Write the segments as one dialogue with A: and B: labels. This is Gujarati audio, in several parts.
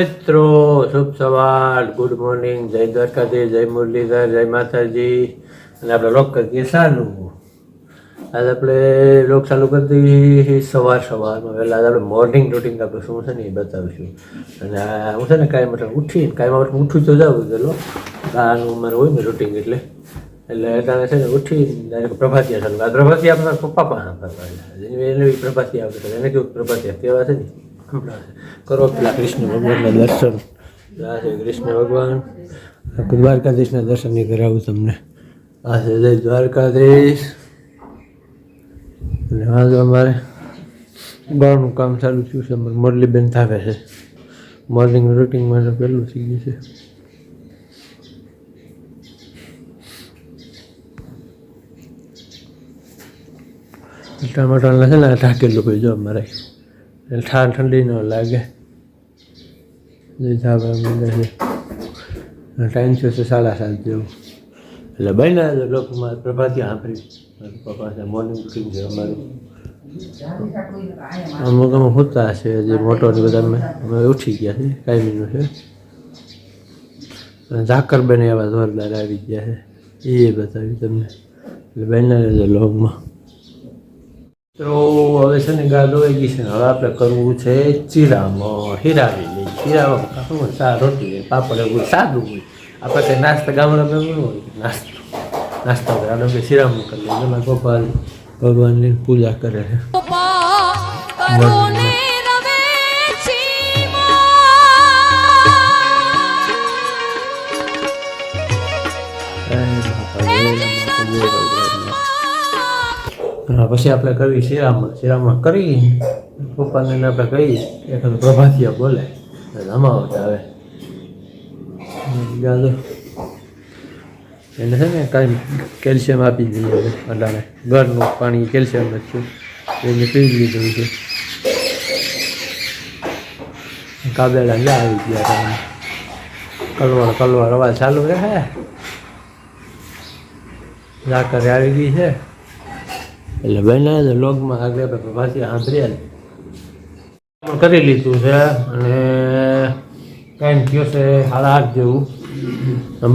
A: મિત્રો, શુભ સવાર ગુડ મોર્નિંગ જય દ્વારકાધીશ, જય મુરલીધર, જય માતાજી. અને આપણે લોક કરીએ ચાલુ આજે આપણે લોક ચાલુ કરી સવાર સવારમાં. વહેલા આપણે મોર્નિંગ રૂટિન આપણે શું છે ને એ બતાવીશું. અને હું છે ને કાંઈ મતલબ ઉઠીને, કાંઈ માટે ઉઠું તો જાઉં પેલો આનું મારે હોય ને રૂટિન એટલે. એટલે તારે છે ને ઉઠીને પ્રભાતિયા ચાલુ પ્રભાતિયા આપણા પપ્પા પાસે એને પ્રભાતિયા આવતા એને કેવું પ્રભાતિયા કહેવાય છે ને? કરો પેલા કૃષ્ણ ભગવાનના દર્શન. આ છે કૃષ્ણ ભગવાન. દ્વારકાધીશના દર્શન કરાવું તમને. આ છે જય દ્વારકાધીશ. અને આ અમારે બહારનું કામ ચાલુ થયું છે. અમારે મોરલીબેન થાવે છે. મોર્નિંગ રૂટિનમાં તો પહેલું થઈ ગયું છે. ટમાટાના છે ને ઢાકેલું કોઈ જો અમારે. એટલે ઠાર ઠંડી ન લાગે. છે. ટાઈમ છે સાડા સાત જેવું. એટલે બન્યા છે લોકોમાં પ્રભાતી સાંભળી મારા પપ્પા મોર્નિંગ રૂટીન છે અમારું. અમુક અમુક હોતા હશે જે મોટો ને બધા અમે. અમે ઉઠી ગયા છે કાયમીનું છે. ઝાકર બને એવા જોરદાર આવી ગયા છે. એ બતાવ્યું તમને. એટલે બન્યા લોગમાં. તો હવે છે ને ગા દોવાઈ ગઈ છે ને હવે આપણે કરવું છે ચીરામાં હીરાવી લઈ ચીરામાં શું ચા રોટલી પાપડ એવું સાદું હોય આપણે કંઈ નાસ્તા ગામડામાં એવું ન હોય નાસ્તો નાસ્તા કરે આનો કે ચીરામાં કરી લઈએ એમાં ગોપાલ ભગવાનની પૂજા કરે છે
B: કરુણે રવે
A: હા, પછી આપણે કરવી શિરામાં શિરામાં કરી એને આપણે કહી એક પ્રભાતિયા બોલે. રમાવટ આવે ચાલો. એને છે ને કાંઈ કેલ્શિયમ આપી દઈએ હવે અટાણે ઘરનું પાણી કેલ્શિયમ નથી એને પી લીધું છે. કાબેલા જા આવી ગયા તમે કલવર કલવર અવાજ ચાલુ રહે? ઝાકરે આવી ગઈ છે? એટલે છે લોગમાં આગળ આપણે પાછી સાંભળ્યા કરી લીધું છે અને ટાઈમ થયો છે સાડા આઠ જેવું.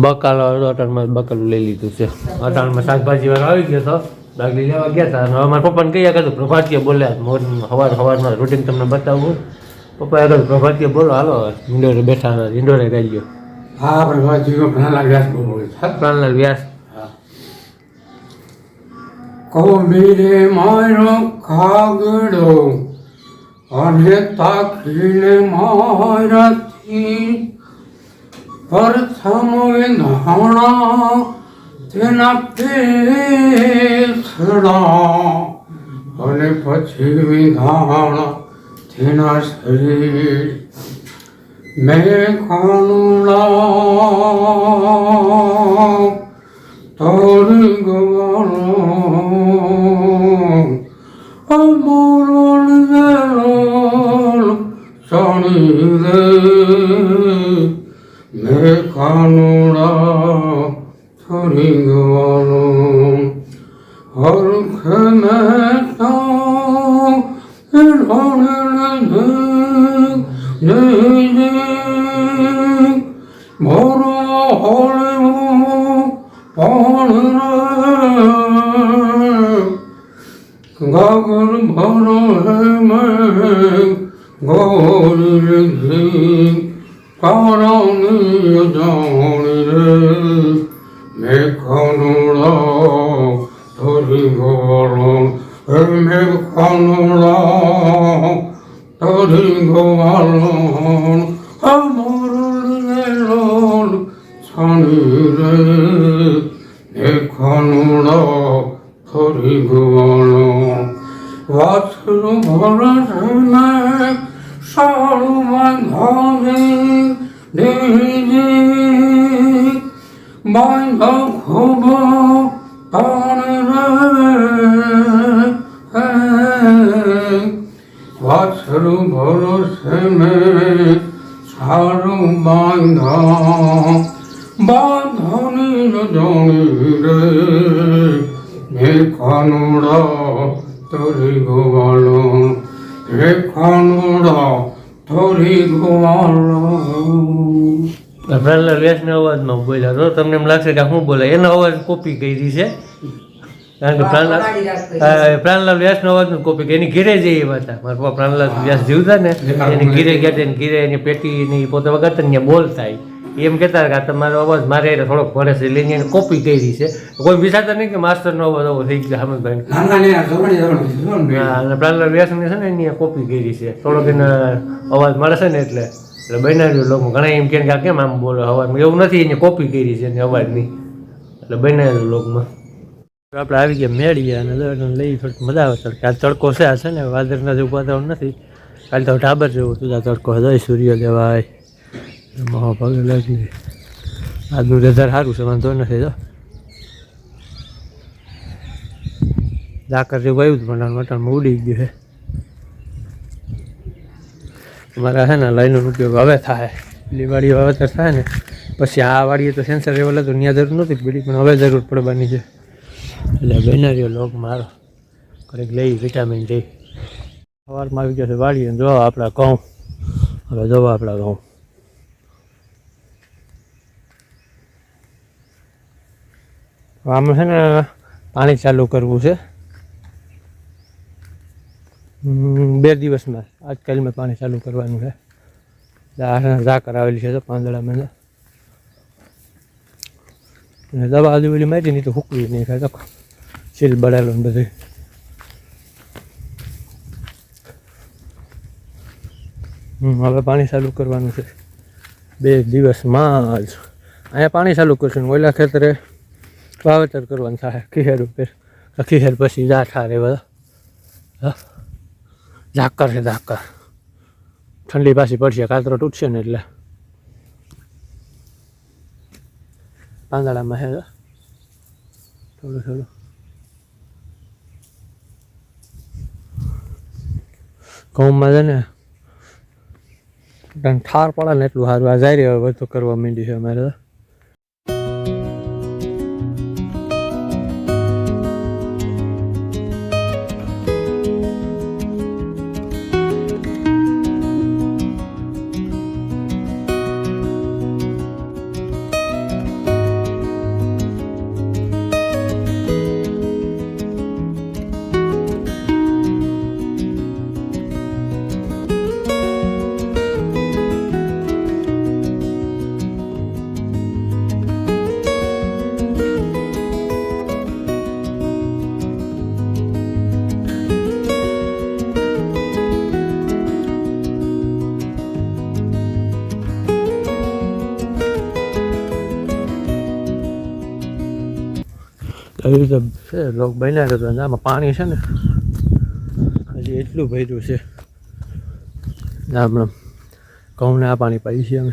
A: બકાલો અટાણમાં બકાલું લઈ લીધું છે. અટાણમાં શાકભાજી વાળો આવી ગયો હતો ડાગલી લેવા ગયા હતા. અને અમારા પપ્પાને કહી આગળ પ્રભાતીય બોલ્યા મોર સવાર સવારમાં રૂટીન તમને બતાવું. પપ્પાએ આગળ પ્રભાતીય બોલો હાલો. ઇન્ડોરે બેઠા ઇન્ડોરે ગઈ ગયો.
C: હા પ્રભાતીઓ પ્રાણલાલ વ્યાસ બોલો
A: પ્રાણલાલ વ્યાસ.
C: કોબીરે મારો કાગડો, અને તાકીને મારાથી પ્રથમ વિધાણા તેના પેસડા અને પછી વિધાણા તેના શરીર. મેં કાનુડા તારી ગવાનો હરખ મેં તા રણે જય જય મોરો હોળો પણ ગાગર ભરો હે મેં ગોરી ઘી કારણી જાણી રે મેં ખાનુડા તરી ગોળો હે મેં ખાનુડા તરી ગોવાળો અમર લોલ છાણી રે એ ખાનુડો થોડી ગવાણો વાછરું ભરત ને સારું બાંધો ખૂબ તાણ રે વાછરું ભરોસે મેં સારું બાંધા બાંધણી રજણી રે મેં ખાનુડા તરી હે
A: પ્રહલાદ વ્યાસના અવાજમાં બોલ્યા. તો તમને એમ લાગશે કે હું શું બોલે? એનો અવાજ કોપી કરી છે. કારણ કે પ્રાણલાલ પ્રાણલાલ વ્યાસનો અવાજનો કોપી કરી. એની ઘીરે જઈ એવા હતા મારા પપ્પા પ્રાણલાલ વ્યાસ જીવતા ને એની ઘીરે ગયા હતા, એની ઘીરે એની પેટી ની પોતે વગર ત્યાં બોલ થાય. એમ કહેતા કે આ તમારો અવાજ મારે થોડોક ભરે છે. એટલે એને કોપી કરી છે. કોઈ વિચારતા નહીં કે માસ્ટરનો અવાજ આવો થઈ ગયો હામદભાઈ
C: ભાઈ ને
A: અને પ્રહલાદ વ્યાસની છે ને એની આ કોપી કરી છે. થોડોક એને અવાજ મળે છે ને એટલે. એટલે બનાવ્યું લોકો ઘણા એમ કે આ કેમ આમ બોલો અવાજમાં એવું નથી, એની કોપી કરી છે, એને અવાજની. એટલે બનાવ્યું લોકમાં. આપણે આવી ગયા મેળીએ અને દર્શન લઈ થોડીક મજા આવે તડકે આ તડકો છે આ છે ને, વાદળના જેવું વાતાવરણ નથી. કાલે તો ઢાબર જેવું તું તડકો હતો. સૂર્ય દેવાય મહા પગે લાગી આજનું રેઝર સારું છે, વાંધો નથી તો ઝાકર જેવું આવ્યું હતું, પણ મટનમાં ઉડી ગયું છે. અમારા છે ને લાઈનનો ઉપયોગ હવે થાય. પેલી વાડી વાવેતર થાય ને. પછી આ વાડીએ તો સેન્સર લેવલ હતું ત્યાં જરૂર નહોતી પડી, પણ હવે જરૂર પડવાની છે. એટલે બનાવ્યો લોક મારો. કંઈક લઈ વિટામિન ડી સવારમાં આવી ગયો છે વાડીએ જોવા આપણા ઘઉં. હવે જોવા આપણા ઘઉં. આમ છે ને પાણી ચાલુ કરવું છે. બે દિવસમાં. આજકાલમાં પાણી ચાલુ કરવાનું છે. ઝાકર આવેલી છે તો પાંદડામાં ને. અને દવા આજુબાજુ મારી નહીં તો હુકવી નહીં ખાય તો સીલ બળેલો ને બધું હમ, હવે પાણી ચાલુ કરવાનું છે. બે દિવસમાં જ. અહીંયા પાણી ચાલુ કરશું ઓલા ખેતરે વાવેતર કરવાનું થાય. ખીહેર ઉપર. ખીહેર પછી જાઠા રે બધા હા. ઝાકર છે ઝાકર. ઠંડી પાછી પડશે કાતરો તૂટશે ને એટલે. પાંદડામાં હે થોડું થોડું. ઘઉંમાં છે ને ઠાર પડે ને એટલું સારું. આ જાય હવે બધું કરવા માંડ્યું છે અમારે તો. એવી રીતે છે, લોક બન્યા રહેતો અને આમાં પાણી છે ને. હજી એટલું ભર્યું છે. આપણે ઘઉંને આ પાણી પાઈ છીએ અમે.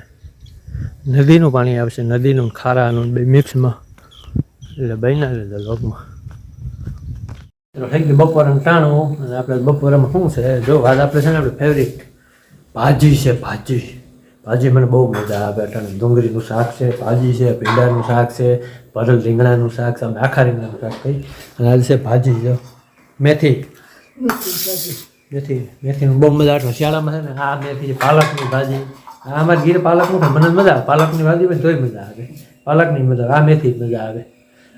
A: નદીનું પાણી આવશે, નદીનું ખારાનું બે મિક્સમાં. એટલે બન્યા રહેતો લોકમાં. થઈ ગયું બપોરે ટાણું. અને આપણે બપોરામાં શું છે? જો વાત આપણે છે ને, આપણે ફેવરિટ ભાજી છે, ભાજી. ભાજી મને બહુ મજા આવે અટાણે. ડુંગળીનું શાક છે, ભાજી છે, ભીંડાનું શાક છે, ભરેલ રીંગણાનું શાક છે, અમે આખા રીંગણાનું શાક કહી અને આજે છે ભાજી છે. મેથી. મેથી મેથીનું બહુ મજા આવે. શિયાળામાં છે ને આ મેથી છે, પાલકની ભાજી. આ અમારે ગીર પાલકનું મને મજા આવે. પાલકની ભાજી પણ તોય મજા આવે. પાલકની મજા આવે. આ મેથી મજા આવે.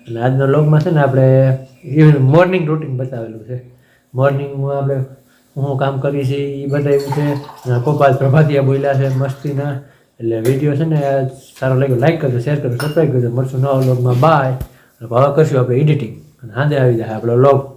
A: અને આજના લોગમાં છે ને આપણે ઇવન મોર્નિંગ રૂટીન બતાવેલું છે. મોર્નિંગમાં આપણે હું કામ કરી છે એ બતાવ્યું છે. ગોપાલ પ્રભાતિયા બોલ્યા છે મસ્તીના. એટલે વીડિયો છે ને સારો લાગ્યો. લાઈક કરજો શેર કરજો સબસ્ક્રાઈબ કરજો. મળશું નવા લોગમાં બાય હવે કરશું આપણે એડિટિંગ અને હાંદે આવી જાય આપણો લોગ